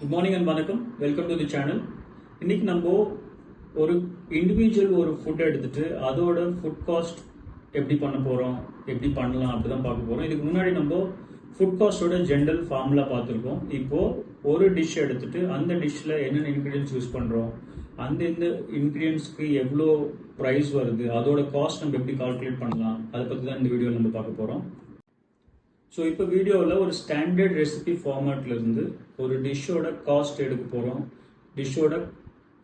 Good morning and வணக்கம். Welcome to the channel இன்னைக்கு நம்ம ஒரு இண்டிவிஜுவல் ஒரு ஃபுட் எடுத்துட்டு அதோட ஃபுட் காஸ்ட் எப்படி பண்ண போகிறோம் எப்படி பண்ணலாம் அப்படி தான் பார்க்க போகிறோம் இதுக்கு முன்னாடி நம்ம ஃபுட் காஸ்டோட ஜென்ரல் ஃபார்முலா பார்த்துருக்கோம். இப்போது ஒரு டிஷ் எடுத்துட்டு அந்த டிஷ்ஷில் என்னென்ன இன்க்ரீடியன்ஸ் யூஸ் பண்ணுறோம் அந்த இந்த இன்க்ரீடியன்ஸ்க்கு எவ்வளோ ப்ரைஸ் வருது அதோட காஸ்ட் நம்ம எப்படி கால்குலேட் பண்ணலாம் அதை பற்றி தான் இந்த வீடியோவில் நம்ம பார்க்க போகிறோம் ஸோ இப்போ வீடியோவில் ஒரு ஸ்டாண்டர்ட் ரெசிபி ஃபார்மேட்லேருந்து ஒரு டிஷ்ஷோட காஸ்ட் எடுக்க போகிறோம் டிஷ்ஷோட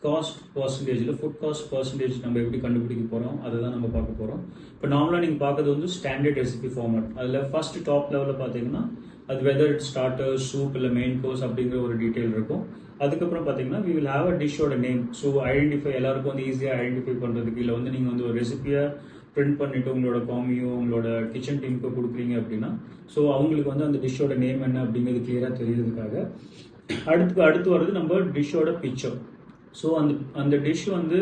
காஸ்ட் பர்சன்டேஜில் ஃபுட் காஸ்ட் பர்சன்டேஜ் நம்ம எப்படி கண்டுபிடிக்க போகிறோம் அதை தான் நம்ம பார்க்க போகிறோம் இப்போ நார்மலாக நீங்கள் பார்க்குறது வந்து ஸ்டாண்டர்ட் ரெசிபி ஃபார்மேட் அதில் ஃபர்ஸ்ட் டாப் லெவலில் பார்த்தீங்கன்னா அது வெதர் இட் ஸ்டார்டர் சூப் இல்லை மெயின் கோர்ஸ் அப்படிங்கிற ஒரு டீட்டெயில் இருக்கும். அதுக்கப்புறம் பார்த்தீங்கன்னா வி வில் ஹாவ் அ டிஷ்ஷோட நேம் ஸோ ஐடென்டிஃபை எல்லாருக்கும் வந்து ஈஸியாக ஐடென்டிஃபை பண்ணுறதுக்கு இல்லை வந்து நீங்கள் வந்து ஒரு ரெசிபியை பிரிண்ட் பண்ணிட்டு உங்களோட காமியோ உங்களோட கிச்சன் டீமுக்கு கொடுக்குறீங்க அப்படின்னா ஸோ அவங்களுக்கு வந்து அந்த டிஷ்ஷோட நேம் என்ன அப்படிங்கிறது கிளியராக தெரியறதுக்காக அடுத்து அடுத்து வர்றது நம்ம டிஷ்ஷோட பிக்சர் ஸோ அந்த அந்த டிஷ் வந்து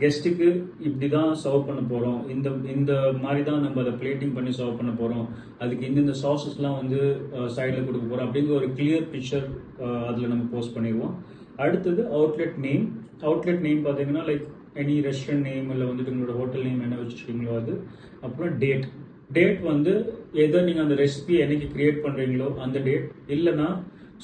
கெஸ்ட்டுக்கு இப்படி தான் சர்வ் பண்ண போகிறோம் இந்த இந்த மாதிரி தான் நம்ம அதை பிளேட்டிங் பண்ணி சர்வ் பண்ண போகிறோம் அதுக்கு இந்தந்த சாசஸ்லாம் வந்து சைடில் கொடுக்க போகிறோம் அப்படிங்கிற ஒரு கிளியர் பிக்சர் அதில் நம்ம போஸ்ட் பண்ணிடுவோம். அடுத்தது அவுட்லெட் நேம் அவுட்லெட் நேம் பார்த்தீங்கன்னா லைக் எனி ரெஸ்டாரண்ட் நேம் இல்லை வந்துட்டு உங்களோட ஹோட்டல் நேம் என்ன வச்சுருக்கீங்களோ அது. அப்புறம் டேட் டேட் வந்து எதை நீங்கள் அந்த ரெசிபி என்னைக்கு கிரியேட் பண்ணுறீங்களோ அந்த டேட் இல்லைன்னா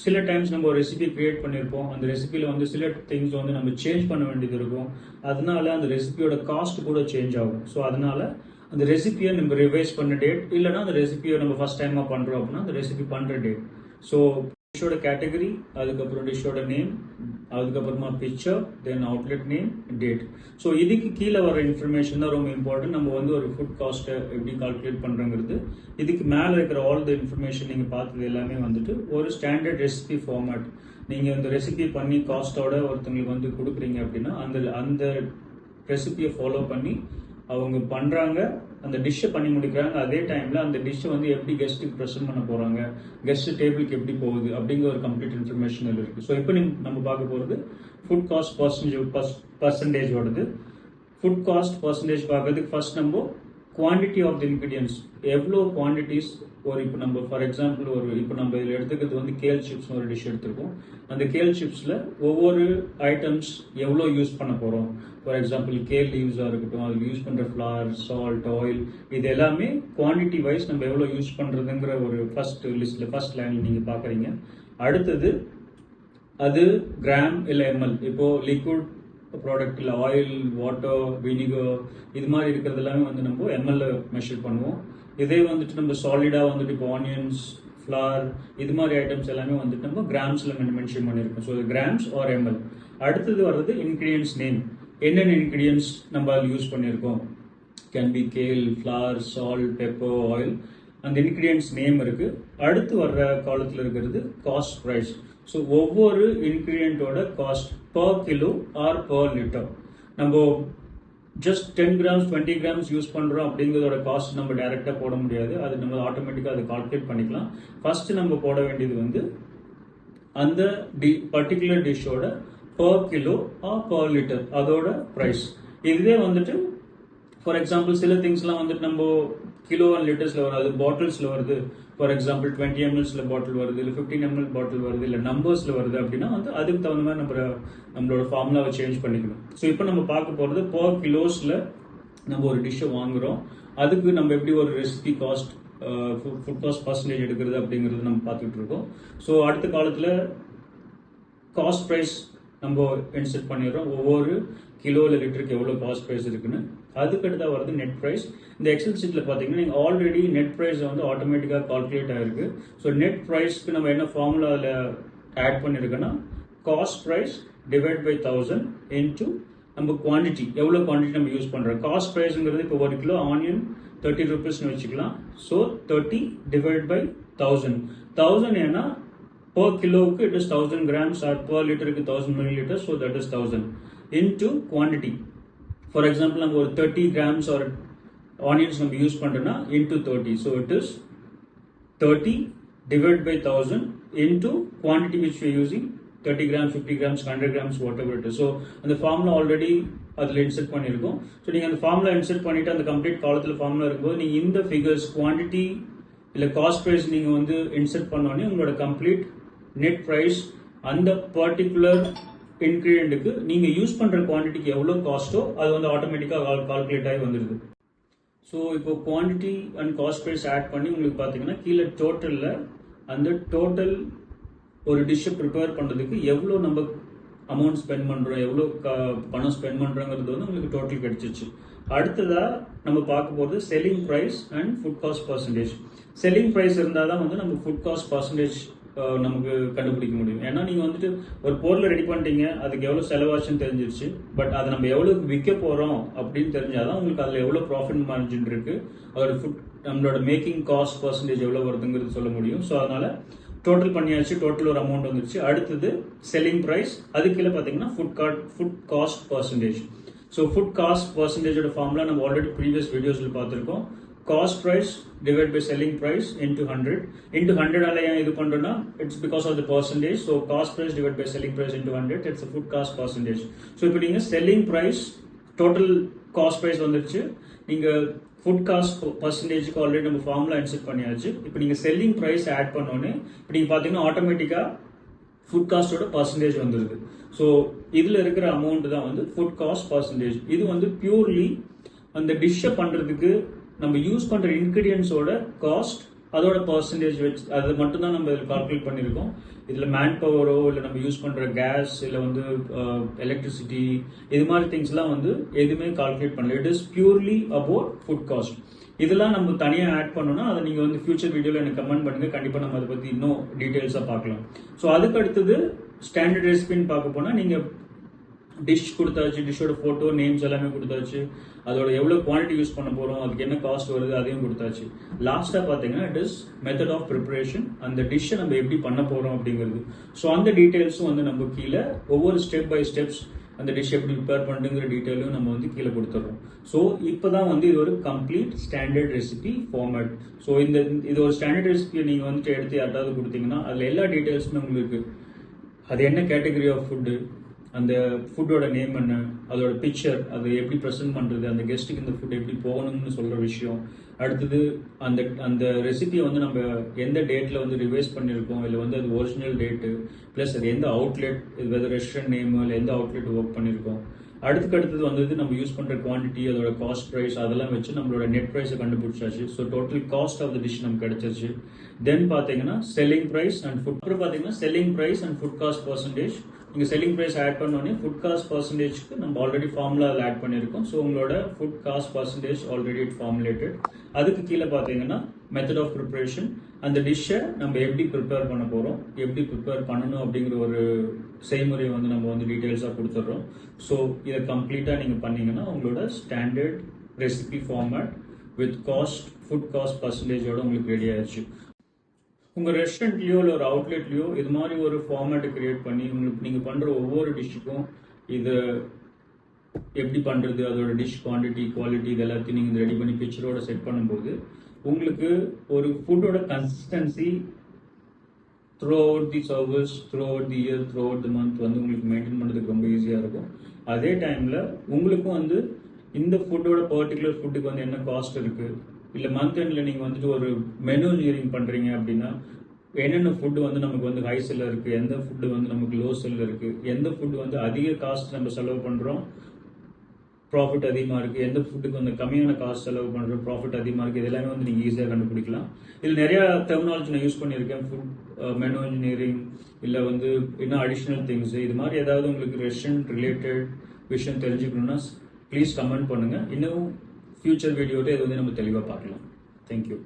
சில டைம்ஸ் நம்ம ஒரு ரெசிபி கிரியேட் பண்ணியிருப்போம் அந்த ரெசிபியில் வந்து சில திங்ஸ் வந்து நம்ம சேஞ்ச் பண்ண வேண்டியது இருக்கும். அதனால அந்த ரெசிபியோட காஸ்ட் கூட சேஞ்ச் ஆகும். ஸோ அதனால அந்த ரெசிபியை நம்ம ரிவைஸ் பண்ண டேட் இல்லைன்னா அந்த ரெசிபியை நம்ம ஃபர்ஸ்ட் டைமாக பண்ணுறோம் அப்படின்னா அந்த ரெசிபி பண்ணுற டேட் ஸோ டிஷ்ஷோட கேட்டகரி அதுக்கப்புறம் டிஷ்ஷோட நேம் அதுக்கப்புறமா picture then outlet name date so இதுக்கு கீழே வர இன்ஃபர்மேஷன் தான் ரொம்ப இம்பார்ட்டன்ட் நம்ம வந்து ஒரு ஃபுட் காஸ்ட்டை எப்படி கால்குலேட் பண்ணுறங்கிறது இதுக்கு மேலே இருக்கிற ஆல் த இன்ஃபர்மேஷன் நீங்கள் பார்த்தது எல்லாமே வந்துட்டு ஒரு ஸ்டாண்டர்ட் ரெசிபி ஃபார்மேட் நீங்கள் இந்த ரெசிபி பண்ணி காஸ்ட்டோட ஒருத்தங்களுக்கு வந்து கொடுக்குறீங்க அப்படின்னா அந்த அந்த ரெசிபியை ஃபாலோ பண்ணி அவங்க பண்ணுறாங்க அந்த டிஷ்ஷை பண்ணி முடிக்கிறாங்க. அதே டைமில் அந்த டிஷ்ஷை வந்து எப்படி கெஸ்ட்டுக்கு ப்ரெசென்ட் பண்ண போகிறாங்க கெஸ்ட்டு டேபிளுக்கு எப்படி போகுது அப்படிங்கிற ஒரு கம்ப்ளீட் இன்ஃபர்மேஷன் இருக்குது ஸோ இப்போ நம்ம பார்க்க போகிறது ஃபுட் காஸ்ட் பர்சன்டேஜ் பர்சன்டேஜோடது ஃபுட் காஸ்ட் பர்சன்டேஜ் பார்க்கறதுக்கு ஃபர்ஸ்ட் நம்ம குவான்டிட்டி ஆஃப் தி இன்கிரீடியன்ஸ் எவ்வளோ குவான்டிட்டிஸ் ஒரு இப்போ நம்ம ஃபார் எக்ஸாம்பிள் ஒரு இப்போ நம்ம இதில் எடுத்துக்கிறது வந்து கேல் சிப்ஸ்னு ஒரு டிஷ் எடுத்திருக்கோம். அந்த கேல் சிப்ஸில் ஒவ்வொரு ஐட்டம்ஸ் எவ்வளோ யூஸ் பண்ண போகிறோம் ஃபார் எக்ஸாம்பிள் கேல் லீவ்ஸாக இருக்கட்டும் அதில் யூஸ் பண்ணுற ஃப்ளவர் சால்ட் ஆயில் இது எல்லாமே குவான்டிட்டி வைஸ் நம்ம எவ்வளோ யூஸ் பண்ணுறதுங்கிற ஒரு ஃபர்ஸ்ட் லிஸ்ட்டில் ஃபர்ஸ்ட் லைனில் நீங்கள் பார்க்குறீங்க அடுத்தது அது கிராம் இல்லை எம்எல் இப்போது லிக்விட் ப்ராடக்டில் ஆயில் வாட்டர் வினிகர் இது மாதிரி இருக்கிறது எல்லாமே வந்து நம்ம எம்எல்ல மெஷர் பண்ணுவோம். இதே வந்துட்டு நம்ம சாலிடாக வந்துட்டு இப்போ ஆனியன்ஸ் ஃப்ளார் இது மாதிரி ஐட்டம்ஸ் எல்லாமே வந்துட்டு நம்ம கிராம்ஸில் மென்ஷன் பண்ணியிருக்கோம் ஸோ கிராம்ஸ் ஆர் எம்எல் அடுத்தது வர்றது இன்க்ரீடியன்ஸ் நேம் என்னென்ன இன்க்ரீடியன்ஸ் நம்ம அதில் யூஸ் பண்ணியிருக்கோம் can be kale flour salt pepper oil அந்த இன்கிரீடியன்ஸ் நேம் இருக்கு. அடுத்து வர்ற காலத்தில் இருக்கிறது காஸ்ட் ப்ரைஸ் ஸோ ஒவ்வொரு இன்க்ரீடியண்ட்டோட cost per kilo or per litre நம்ம just ten grams twenty grams use பண்ணுறோம் அப்படிங்கிறதோட காஸ்ட் நம்ம டைரெக்டாக போட முடியாது. அது நம்ம ஆட்டோமேட்டிக்காக அதை கால்குலேட் பண்ணிக்கலாம். ஃபர்ஸ்ட் நம்ம போட வேண்டியது வந்து அந்த the particular டிஷ்ஷோட per kilo or per litre அதோட ப்ரைஸ் இதுவே வந்துட்டு ஃபார் எக்ஸாம்பிள் சில திங்ஸ்லாம் வந்துட்டு நம்ம கிலோ அண்ட் லிட்டர்ஸில் வராது பாட்டில்ஸில் வருது. ஃபார் எக்ஸாம்பிள் டுவெண்ட்டி எம்எல்ஸில் பாட்டில் வருது இல்லை ஃபிஃப்டீன் எம்எல் பாட்டில் வருது இல்லை நம்பர்ஸில் வருது அப்படின்னா வந்து அதுக்கு தகுந்த மாதிரி நம்ம நம்மளோட ஃபார்முலாவை சேஞ்ச் பண்ணிக்கணும். ஸோ இப்போ நம்ம பார்க்க போகிறது பர் கிலோஸில் நம்ம ஒரு டிஷ்ஷை வாங்குகிறோம் அதுக்கு நம்ம எப்படி ஒரு recipe cost food cost percentage எடுக்கிறது அப்படிங்கிறது நம்ம பார்த்துட்டு இருக்கோம். ஸோ அடுத்த காலத்தில் காஸ்ட் ப்ரைஸ் நம்ம இன்செட் பண்ணிடுறோம். ஒவ்வொரு கிலோ இல்லை லிட்டருக்கு எவ்வளோ காஸ்ட் ப்ரைஸ் இருக்குன்னு. அதுக்கடுத்தா வருது நெட் ப்ரைஸ் இந்த எக்ஸல் சீட்டில் பார்த்தீங்கன்னா நீங்கள் ஆல்ரெடி நெட் ப்ரைஸ் வந்து ஆட்டோமேட்டிக்காக கால்குலேட் ஆகிருக்கு ஸோ நெட் ப்ரைஸ்க்கு நம்ம என்ன ஃபார்முலா அதில் add பண்ணியிருக்கோன்னா cost price divide by thousand into நம்ம குவான்டிட்டி எவ்வளோ குவான்டிட்டி நம்ம யூஸ் பண்ணுறோம் காஸ்ட் ப்ரைஸுங்கிறது இப்போ ஒரு கிலோ ஆனியன் தேர்ட்டி ருபீஸ்னு வச்சுக்கலாம். So thirty divide by thousand thousand ஏன்னா per கிலோவுக்கு it is thousand grams or per லிட்டருக்கு thousand millilitre so that is thousand into quantity for example நம்ம ஒரு தேர்ட்டி கிராம்ஸ் ஆர் ஆனியன்ஸ் நம்ம யூஸ் பண்ணுறோன்னா into thirty so it is thirty divide by thousand into quantity which you using thirty grams fifty grams hundred grams whatever it so அந்த formula already அதில் insert பண்ணியிருக்கோம். So நீங்கள் அந்த formula insert பண்ணிவிட்டு அந்த complete காலத்தில் formula இருக்கும்போது நீங்கள் இந்த ஃபிகர்ஸ் குவான்டிட்டி இல்லை காஸ்ட் ப்ரைஸ் நீங்கள் வந்து இன்செர்ட் பண்ணோடனே உங்களோட கம்ப்ளீட் நெட் ப்ரைஸ் அந்த பர்டிகுலர் இன்க்ரீடியண்ட்டுக்கு நீங்கள் யூஸ் பண்ணுற குவான்டிட்டிக்கு எவ்வளோ காஸ்ட்டோ அது வந்து ஆட்டோமேட்டிக்காக கால்குலேட் ஆகி வந்துடுது ஸோ இப்போ quantity and cost price add பண்ணி உங்களுக்கு பார்த்தீங்கன்னா கீழே டோட்டலில் அந்த டோட்டல் ஒரு டிஷ்ஷை ப்ரிப்பேர் பண்ணுறதுக்கு எவ்வளோ நம்ம அமௌண்ட் ஸ்பெண்ட் பண்ணுறோம் எவ்வளோ பணம் ஸ்பெண்ட் பண்ணுறோங்கிறது வந்து உங்களுக்கு டோட்டல் கிடைச்சிச்சு அடுத்ததாக நம்ம பார்க்க போகிறது selling price and food cost percentage selling price இருந்தால் தான் வந்து நம்ம ஃபுட் காஸ்ட் பர்சன்டேஜ் நமக்கு கண்டுபிடிக்க முடியும். ஏன்னா நீங்கள் வந்துட்டு ஒரு பொருளை ரெடி பண்ணிட்டீங்க அதுக்கு எவ்வளோ செலவாச்சுன்னு தெரிஞ்சிருச்சு. பட் அதை நம்ம எவ்வளோ விற்க போகிறோம் அப்படின்னு தெரிஞ்சாதான் உங்களுக்கு அதில் எவ்வளோ ப்ராஃபிட் மார்ஜின் இருக்குது அதோட ஃபுட் நம்மளோட மேக்கிங் காஸ்ட் பர்சன்டேஜ் எவ்வளோ வருதுங்கிறது சொல்ல முடியும். ஸோ அதனால் டோட்டல் பண்ணியாச்சு டோட்டல் ஒரு அமௌண்ட் வந்துருச்சு. அடுத்தது செல்லிங் ப்ரைஸ் அதுக்குள்ள பார்த்தீங்கன்னா food card food cost percentage so food cost பர்சன்டேஜோட ஃபார்ம்லாம் நம்ம ஆல்ரெடி ப்ரீவியஸ் வீடியோஸில் பார்த்துருக்கோம். Cost price divide by selling price into hundred into ஹண்ட்ரடால ஏன் இது பண்ணுறோம்னா it's because of the percentage so cost price divide by selling price into hundred it's food cost percentage so இப்போ நீங்கள் selling price total cost price வந்துருச்சு. நீங்கள் food cost பர்சன்டேஜுக்கு already நம்ம formula insert பண்ணியாச்சு. இப்போ நீங்கள் செல்லிங் ப்ரைஸ் ஆட் பண்ணோன்னே இப்போ நீங்கள் பார்த்தீங்கன்னா ஆட்டோமேட்டிக்காக ஃபுட் காஸ்டோட பர்சன்டேஜ் வந்துருது. ஸோ இதில் இருக்கிற அமௌண்ட் தான் வந்து ஃபுட் காஸ்ட் பர்சன்டேஜ் இது வந்து பியூர்லி அந்த டிஷ்ஷை பண்ணுறதுக்கு நம்ம யூஸ் பண்ணுற இன்க்ரீடியன்ஸோட காஸ்ட் அதோட பர்சன்டேஜ் வச்சு அது மட்டும்தான் நம்ம இதில் கால்குலேட் பண்ணியிருக்கோம் இதில் மேன் பவரோ இல்லை நம்ம யூஸ் பண்ணுற கேஸ் இல்லை வந்து எலக்ட்ரிசிட்டி இது மாதிரி திங்ஸ்லாம் வந்து எதுவுமே கால்குலேட் பண்ணல. It is purely about food cost இதெல்லாம் நம்ம தனியாக ஆட் பண்ணோம்னா அதை நீங்கள் வந்து ஃபியூச்சர் வீடியோவில் எனக்கு கமெண்ட் பண்ணுங்கள் கண்டிப்பாக நம்ம அதை பற்றி இன்னும் டீட்டெயில்ஸாக பார்க்கலாம். ஸோ அதுக்கு அடுத்தது ஸ்டாண்டர்ட் ரெசிபின்னு பார்க்க போனால் நீங்கள் டிஷ் கொடுத்தாச்சு டிஷ்ஷோட ஃபோட்டோ நேம்ஸ் எல்லாமே கொடுத்தாச்சு. அதோட எவ்வளோ குவான்டிட்டி யூஸ் பண்ண போகிறோம் அதுக்கு என்ன காஸ்ட் வருது அதையும் கொடுத்தாச்சு. லாஸ்ட்டாக பார்த்தீங்கன்னா it is method of preparation அந்த டிஷ்ஷை நம்ம எப்படி பண்ண போகிறோம் அப்படிங்கிறது. ஸோ அந்த டீட்டெயில்ஸும் வந்து நம்ம கீழே ஒவ்வொரு ஸ்டெப் பை ஸ்டெப்ஸ் அந்த டிஷ் எப்படி ப்ரிப்பேர் பண்ணுங்கிற டீட்டெயிலும் நம்ம வந்து கீழே கொடுத்துட்றோம் ஸோ இப்போ தான் வந்து இது ஒரு complete standard recipe format so இந்த இது ஒரு ஸ்டாண்டர்ட் ரெசிபியை நீங்கள் வந்துட்டு எடுத்து யார்ட்டாவது கொடுத்தீங்கன்னா அதில் எல்லா டீட்டெயில்ஸுமே உங்களுக்கு அது என்ன கேட்டகரி ஆஃப் ஃபுட்டு அந்த ஃபுட்டோட நேம் என்ன அதோட பிக்சர் அது எப்படி ப்ரெசென்ட் பண்ணுறது அந்த கெஸ்ட்டுக்கு இந்த ஃபுட் எப்படி போகணும்னு சொல்கிற விஷயம். அடுத்தது அந்த அந்த ரெசிபியை வந்து நம்ம எந்த டேட்டில் வந்து ரிவைஸ் பண்ணியிருக்கோம் இல்லை வந்து அது ஒரிஜினல் டேட்டு ப்ளஸ் அது எந்த அவுட்லெட் வெதர் ரெஸ்டாரண்ட் நேமு இல்லை எந்த அவுட்லெட் ஒர்க் பண்ணியிருக்கோம். அடுத்துக்கு அடுத்தது வந்தது நம்ம யூஸ் பண்ணுற குவான்டிட்டி அதோட காஸ்ட் ப்ரைஸ் அதெல்லாம் வச்சு நம்மளோட நெட் ப்ரைஸை கண்டுபிடிச்சாச்சு. So total cost of the dish நமக்கு கிடைச்சிருச்சு. தென் பார்த்தீங்கன்னா செல்லிங் ப்ரைஸ் அண்ட் ஃபுட் அப்புறம் பார்த்தீங்கன்னா selling price and food cost percentage நீங்கள் செல்லிங் ப்ரைஸ் ஆட் பண்ணோடனே ஃபுட் காஸ்ட் பர்சன்டேஜ்க்கு நம்ம ஆல்ரெடி ஃபார்முலா ஆட் பண்ணியிருக்கோம் ஸோ உங்களோட food cost percentage already it formulated அதுக்கு கீழே பார்த்தீங்கன்னா மெத்தட் ஆஃப் ப்ரிப்பரேஷன் அந்த டிஷ்ஷை நம்ம எப்படி ப்ரிப்பேர் பண்ண போகிறோம் எப்படி ப்ரிப்பேர் பண்ணணும் அப்படிங்கிற ஒரு செய்முறையை வந்து நம்ம வந்து டீட்டெயில்ஸாக கொடுத்துட்றோம் ஸோ இதை கம்ப்ளீட்டாக நீங்கள் பண்ணீங்கன்னா உங்களோட standard recipe format with cost food cost பர்சன்டேஜோட உங்களுக்கு ரெடி ஆயிடுச்சு. உங்கள் ரெஸ்டாரண்ட்லேயோ இல்லை ஒரு அவுட்லெட்லேயோ இது மாதிரி ஒரு ஃபார்மேட்டை கிரியேட் பண்ணி உங்களுக்கு நீங்கள் பண்ணுற ஒவ்வொரு டிஷ்ஷுக்கும் இது எப்படி பண்ணுறது அதோட டிஷ் குவான்டிட்டி குவாலிட்டி இது எல்லாத்தையும் நீங்கள் ரெடி பண்ணி பிக்சரோட செட் பண்ணும்போது உங்களுக்கு ஒரு ஃபுட்டோட consistency throughout the service throughout the year throughout the month வந்து உங்களுக்கு மெயின்டைன் பண்ணுறதுக்கு ரொம்ப ஈஸியாக இருக்கும். அதே டைமில் உங்களுக்கும் வந்து இந்த ஃபுட்டோட பர்டிகுலர் ஃபுட்டுக்கு வந்து என்ன காஸ்ட் இருக்குது இல்லை மந்த் எண்டில் நீங்கள் வந்துட்டு ஒரு மெனு இன்ஜினியரிங் பண்ணுறீங்க அப்படின்னா என்னென்ன ஃபுட்டு வந்து நமக்கு வந்து ஹை செல்லில் இருக்குது எந்த ஃபுட்டு வந்து நமக்கு லோ செல்லில் இருக்குது எந்த ஃபுட்டு வந்து அதிக காஸ்ட் நம்ம செலவு பண்ணுறோம் ப்ராஃபிட் அதிகமாக இருக்குது எந்த ஃபுட்டுக்கு வந்து கம்மியான காஸ்ட் செலவு பண்ணுறோம் ப்ராஃபிட் அதிகமாக இருக்குது இது எல்லாமே வந்து நீங்கள் ஈஸியாக கண்டுபிடிக்கலாம். இதில் நிறையா டெர்மினாலஜி நான் யூஸ் பண்ணியிருக்கேன் ஃபுட் மெனு இன்ஜினியரிங் இல்லை வந்து இன்னும் அடிஷ்னல் திங்ஸ் இது மாதிரி ஏதாவது உங்களுக்கு ரெஸ்டாரண்ட் ரிலேட்டட் விஷயம் தெரிஞ்சுக்கணுன்னா ப்ளீஸ் கமெண்ட் பண்ணுங்கள் இன்னும் ஃபியூச்சர் வீடியோட்டே இது வந்து நம்ம தெளிவாக பார்க்கலாம். தேங்க்யூ